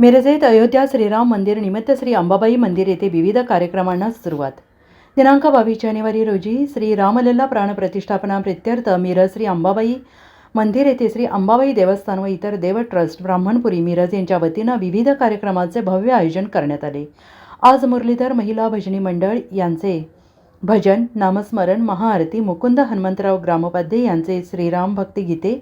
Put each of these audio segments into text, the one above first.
मिरजेत अयोध्या श्रीराम मंदिर निमित्त श्री अंबाबाई मंदिर येथे विविध कार्यक्रमांना सुरुवात. दिनांक बावीस जानेवारी रोजी श्री रामलल्ला प्राणप्रतिष्ठापना प्रित्यर्थ मिरज श्री अंबाबाई मंदिर येथे श्री अंबाबाई देवस्थान व इतर देव ट्रस्ट ब्राह्मणपुरी मिरज यांच्या वतीनं विविध कार्यक्रमाचे भव्य आयोजन करण्यात आले. आज मुरलीधर महिला भजनी मंडळ यांचे भजन नामस्मरण महाआरती मुकुंद हनुमंतराव ग्रामोपाध्ये यांचे श्रीराम भक्तिगीते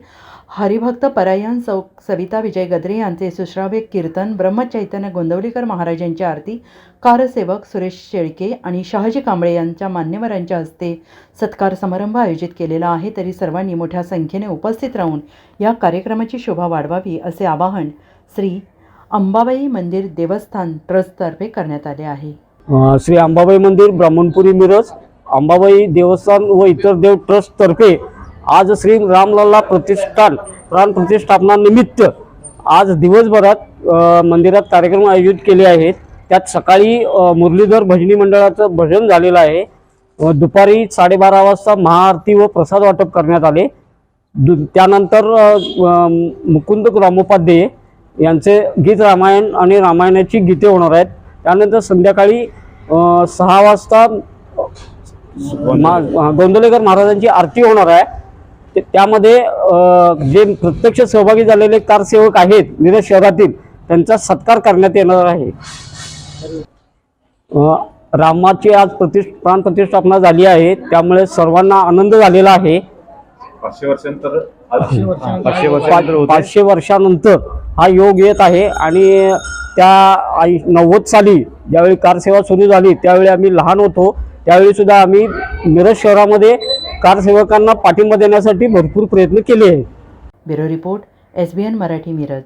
हरिभक्त परायण सौ सविता विजय गद्रे यांचे सुश्राव्य कीर्तन ब्रह्मचैतन्य गोंदवलीकर महाराजांची आरती कारसेवक सुरेश शेळके आणि शहाजी कांबळे यांच्या मान्यवरांच्या हस्ते सत्कार समारंभ आयोजित केलेला आहे. तरी सर्वांनी मोठ्या संख्येने उपस्थित राहून या कार्यक्रमाची शोभा वाढवावी असे आवाहन श्री अंबाबाई मंदिर देवस्थान ट्रस्टतर्फे करण्यात आले आहे. श्री अंबाबाई मंदिर ब्राह्मणपुरी मिरज अंबाबाई देवस्थान व इतर देव ट्रस्ट तर्फे आज श्री रामलल्ला प्रतिष्ठान प्राण प्रतिष्ठापनानिमित्त आज दिवसभरात मंदिरात कार्यक्रम आयोजित केले आहेत. त्यात सकाळी मुरलीधर भजनी मंडळाचं भजन झालेलं आहे. व दुपारी साडेबारा वाजता महाआरती व प्रसाद वाटप करण्यात आले. दु त्यानंतर मुकुंद ग्रामोपाध्याय यांचे गीत रामायण आणि रामायणाची गीते होणार आहेत. त्यानंतर संध्याकाळी सहा वाजता गोंदवलेकर महाराजांची आरती होणार आहे. त्यामध्ये जे प्रत्यक्ष सहभागी झालेले कारसेवक आहेत मिरज शहरातील त्यांचा सत्कार करण्यात येणार आहे. रामाची आज प्रतिष्ठ प्राण प्रतिष्ठापना झाली आहे. त्यामुळे सर्वांना आनंद झालेला आहे. पाचशे वर्षानंतर हा योग येत आहे आणि त्या आई नव्वद साली ज्यावेळी कारसेवा सुरू झाली त्यावेळी आम्ही लहान होतो. त्यावेळीसुद्धा आम्ही मिरज शहरामध्ये कारसेवकांना पाठिंबा देण्यासाठी भरपूर प्रयत्न केले आहेत. Bureau report S B N Marathi Miraj.